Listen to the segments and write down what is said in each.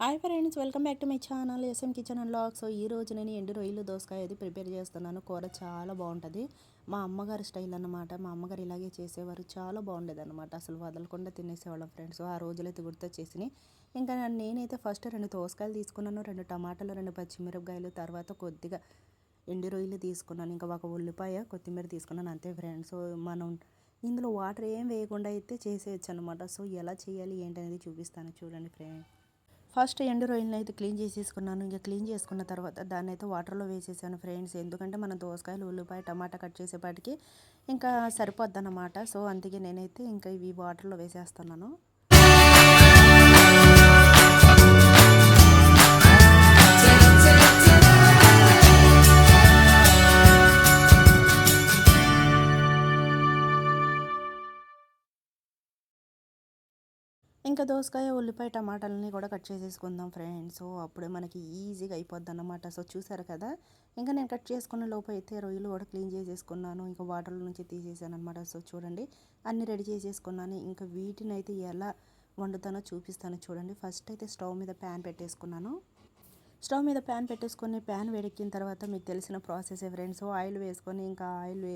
Hi friends welcome back to my channel SM kitchen and log so ఈ రోజు నేను ఎండు రొయ్యలు దోసకాయ అది ప్రిపేర్ చేస్తున్నాను. కూర చాలా బాగుంటుంది. మా అమ్మగారి స్టైల్ అనమాట మా అమ్మగారు ఇలాగే చేసేవారు. చాలా బాగుండేది అనమాట అసలు వదలకుండా తినేసేవాళ్ళం ఫ్రెండ్స్ ఆ రోజులైతే గుర్తొచ్చేసినాయి. ఇంకా నేనైతే ఫస్ట్ రెండు దోసకాయలు తీసుకున్నాను. రెండు టమాటాలు రెండు పచ్చిమిరపకాయలు తర్వాత కొద్దిగా ఎండు రొయ్యలు తీసుకున్నాను. ఇంకా ఒక ఉల్లిపాయ కొత్తిమీర తీసుకున్నాను. అంతే ఫ్రెండ్స్ మనం ఇందులో వాటర్ ఏం వేయకుండా అయితే చేసేయచ్చు అనమాట సో ఎలా చేయాలి ఏంటనేది చూపిస్తాను. చూడండి ఫ్రెండ్స్ ఫస్ట్ ఎండు రొయ్యలను అయితే క్లీన్ చేసేసుకున్నాను. ఇంకా క్లీన్ చేసుకున్న తర్వాత దాన్ని అయితే వాటర్లో వేసేసాను ఫ్రెండ్స్. ఎందుకంటే మనం దోసకాయలు ఉల్లిపాయ టమాటా కట్ చేసేపాటికి ఇంకా సరిపోద్ది అన్నమాట సో అందుకే నేనైతే ఇంకా ఇవి వాటర్లో వేసేస్తున్నాను. ఇంకా దోసకాయ ఉల్లిపాయ టమాటాలని కూడా కట్ చేసేసుకుందాం ఫ్రెండ్స్. సో అప్పుడే మనకి ఈజీగా అయిపోద్ది అనమాట సో చూసారు కదా? ఇంకా నేను కట్ చేసుకున్న లోపు అయితే రొయ్యలు కూడా క్లీన్ చేసేసుకున్నాను. ఇంకా వాటర్ నుంచి తీసేసాను అనమాట సో చూడండి. అన్నీ రెడీ చేసేసుకున్నాను. ఇంకా వీటిని అయితే ఎలా వండుతానో చూపిస్తాను చూడండి. ఫస్ట్ అయితే స్టవ్ మీద ప్యాన్ పెట్టేసుకున్నాను. స్టవ్ మీద ప్యాన్ పెట్టేసుకొని ప్యాన్ వేడెక్కిన తర్వాత మీకు తెలిసిన ప్రాసెస్ ఫ్రెండ్స్. ఆయిల్ వేసుకొని ఇంకా ఆయిల్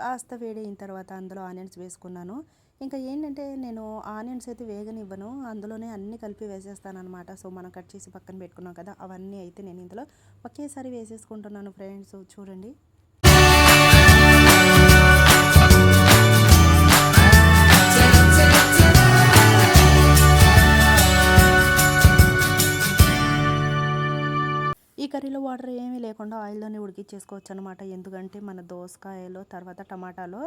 కాస్త వేడైన తర్వాత అందులో ఆనియన్స్ వేసుకున్నాను. ఇంకా ఏంటంటే నేను ఆనియన్స్ అయితే వేగనివ్వను. అందులోనే అన్నీ కలిపి వేసేస్తాను అనమాట సో మనం కట్ చేసి పక్కన పెట్టుకున్నాం కదా అవన్నీ అయితే నేను ఇందులో ఒకేసారి వేసేసుకుంటున్నాను ఫ్రెండ్స్. చూడండి. కర్రీలో వాటర్ ఏమీ లేకుండా ఆయిల్లోనే ఉడికిచ్చేసుకోవచ్చు అనమాట ఎందుకంటే మన దోసకాయలో తర్వాత టమాటాలో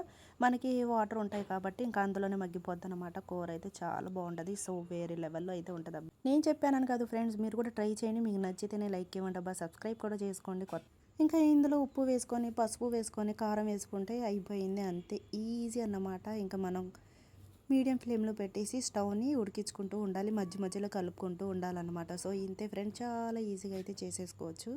మనకి వాటర్ ఉంటాయి కాబట్టి ఇంకా అందులోనే మగ్గిపోద్ది అనమాట కూర అయితే చాలా బాగుంటుంది. సో వేరే లెవెల్లో అయితే ఉంటుంది నేను చెప్పాను కాదు ఫ్రెండ్స్ మీరు కూడా ట్రై చేయండి. మీకు నచ్చితేనే లైక్ ఇవ్వండి అబ్బా. సబ్స్క్రైబ్ కూడా చేసుకోండి. కొత్త ఇంకా ఇందులో ఉప్పు వేసుకొని పసుపు వేసుకొని కారం వేసుకుంటే అయిపోయింది అంతే. ఈజీ అన్నమాట. ఇంకా మనం మీడియం ఫ్లేమ్లో పెట్టేసి స్టవ్ని ఉడికించుకుంటూ ఉండాలి. మధ్య మధ్యలో కలుపుకుంటూ ఉండాలన్నమాట. సో ఇంతే ఫ్రెండ్ చాలా ఈజీగా అయితే చేసేసుకోవచ్చు.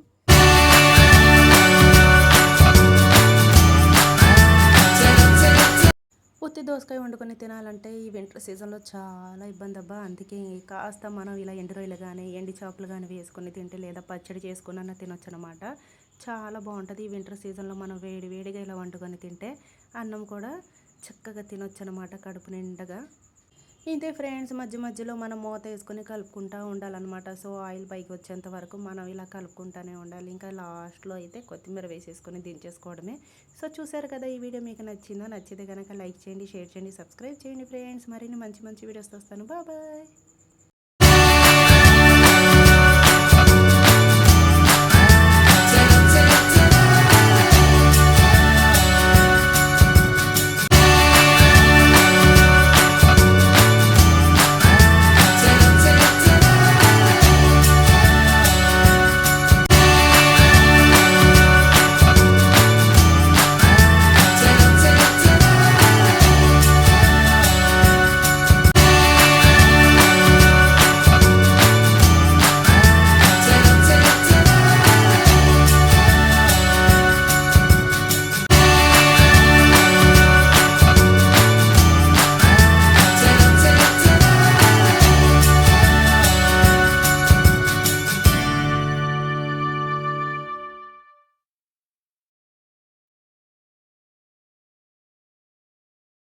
ఉత్తి దోసకాయ వండుకొని తినాలంటే ఈ వింటర్ సీజన్లో చాలా ఇబ్బంది అబ్బా. అందుకే కాస్త మనం ఇలా ఎండు రొయ్యలు కానీ ఎండి చేపలు కానీ వేసుకొని తింటే లేదా పచ్చడి చేసుకున్న తినొచ్చు అనమాట చాలా బాగుంటుంది. ఈ వింటర్ సీజన్లో మనం వేడి వేడిగా ఇలా వండుకొని తింటే అన్నం కూడా చక్కగా తినొచ్చు అనమాట కడుపు నిండగా. ఇంతే ఫ్రెండ్స్ మధ్య మధ్యలో మనం మూత వేసుకొని కలుపుకుంటూ ఉండాలన్నమాట. సో ఆయిల్ పైకి వచ్చేంత వరకు మనం ఇలా కలుపుకుంటూనే ఉండాలి. ఇంకా లాస్ట్లో అయితే కొత్తిమీర వేసేసుకొని దించేసుకోవడమే. సో చూసారు కదా ఈ వీడియో మీకు నచ్చిందా నచ్చితే కనుక లైక్ చేయండి షేర్ చేయండి సబ్స్క్రైబ్ చేయండి ఫ్రెండ్స్. మరిన్ని మంచి మంచి వీడియోస్ వస్తాను. బాబాయ్